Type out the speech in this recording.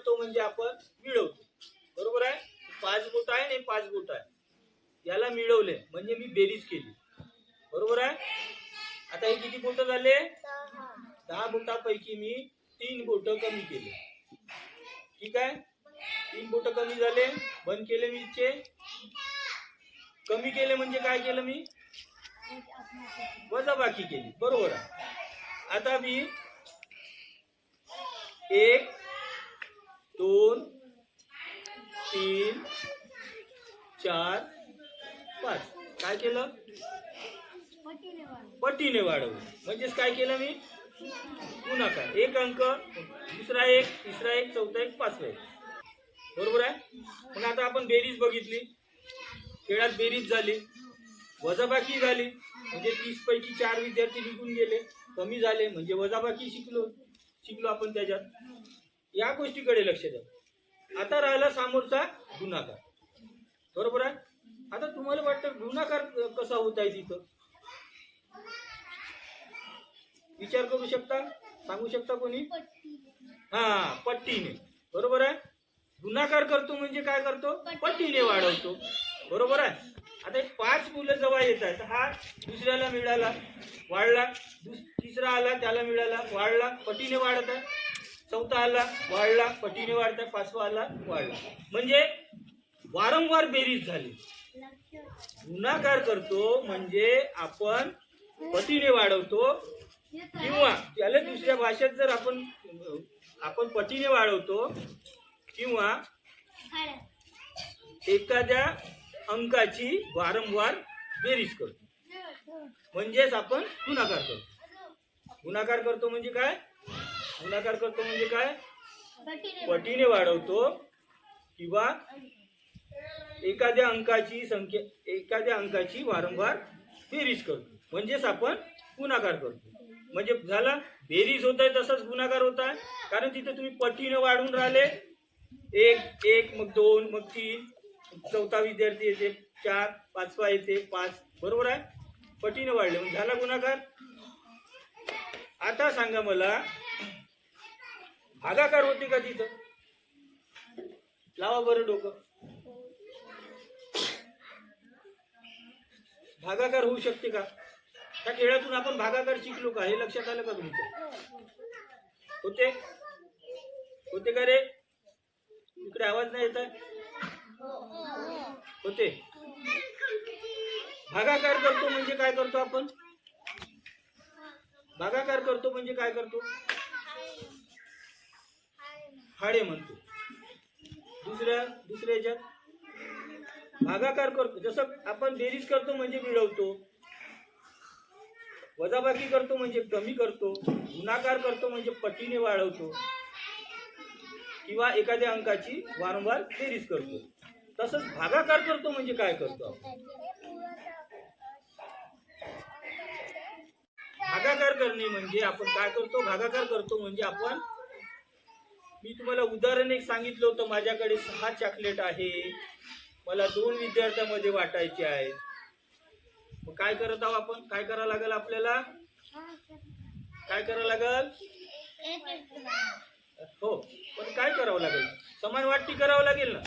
करतो म्हणजे आपण मिळवतो. बरोबर आहे? पाच बोट आहे आणि पाच बोट आहे. याला मिळवले. म्हणजे मी बेरीज केली. बरोबर आहे? आता हे किती बोट झाले? दहा बोटापैकी मी तीन बोट कमी केले. ठीक आहे? तीन बोट कमी झाले. बंद केले मी इथे कमी केले म्हणजे काय केलं मी? वजाबाकी केली. बरोबर आहे. आता मी एक दोन तीन चार पाच. काय केलं? पटीने वाढवलं. म्हणजेच काय केलं मी? गुणाकार. एक अंक दुसरा एक तिसरा एक चौथा एक पाचवा एक. बरोबर आहे? पण आता आपण बेरीज बघितली. खेळात बेरीज झाली. वजाबाकी झाली. म्हणजे तीस पैकी चार विद्यार्थी निघून गेले. कमी झाले. म्हणजे वजाबाकी शिकलो. शिकलो आपण त्याच्यात. या गोष्टीकडे लक्ष द्या. आता राहिला समोरचा गुणाकार बरोबर आहे? आता तुम्हाला वाटतं गुणाकार कसा होत आहे तिथं? विचार करू शकता? सांगू शकता कोणी? हा पट्टीने. बरोबर आहे? गुणाकार करतो म्हणजे काय करतो? पट्टीने वाढवतो. बरोबर आहे? आता पाच मुलं जवळ येत आहेत. हा दुसऱ्याला मिळाला वाढला. दुस- तिसरा आला त्याला मिळाला वाढला पटीने वाढत आहे. चौथा आला वाढला पटीने वाढता पाचवा आला वाढला. म्हणजे वारंवार बेरीज झाली. गुणाकार करतो म्हणजे आपण पटीने वाढवतो. किंवा त्याला दुसऱ्या भाषेत जर आपण आपण पटीने वाढवतो किंवा एखाद्या अंकाची वारंवार बेरीज करतो. म्हणजेच आपण गुणाकार करतो. गुणाकार करतो म्हणजे काय? गुणाकार करतो म्हणजे काय? पटीने वाढवतो. किंवा एखाद्या अंकाची संख्या एखाद्या अंकाची वारंवार बेरीज करतो. म्हणजेच आपण गुणाकार करतो. म्हणजे झाला बेरीज होत आहे तसंच गुणाकार होत आहे. कारण तिथे तुम्ही पटीने वाढून राहिले. एक एक मग दोन मग तीन. चौथा विद्यार्थी येते चार पाचवा येते पाच. बरोबर आहे? पटीने वाढले. मग झाला गुणाकार? आता सांगा मला भागाकार होते का तिथं? लावा बरं डोकं. भागाकार होऊ शकते का? त्या खेळातून आपण भागाकार शिकलो का? हे लक्षात आलं का तुमचं होते? होते का रे? इकडे आवाज नाही येत आहे? होते? भागाकार करतो म्हणजे काय करतो आपण? भागाकार करतो म्हणजे काय करतो? हाडे म्हणतो. दुसऱ्या दुसऱ्या याच्यात भागाकार करतो. जसं आपण बेरीज करतो म्हणजे मिळवतो. वजाबाकी करतो म्हणजे कमी करतो. गुणाकार करतो म्हणजे पटीने वाढवतो. किंवा एखाद्या अंकाची वारंवार बेरीज करतो. तसंच भागाकार करतो म्हणजे काय करतो आपण? भागाकार करणे म्हणजे आपण काय करतो? भागाकार करतो म्हणजे आपण मी तुम्हाला उदाहरण एक सांगितलं होतं. माझ्याकडे सहा चॉकलेट आहे. मला दोन विद्यार्थ्यामध्ये वाटायचे आहे मग काय करत आहोत आपण? काय करावं लागेल आपल्याला? काय करावं लागेल? हो पण काय करावं लागेल? समान वाटणी करावं लागेल ना?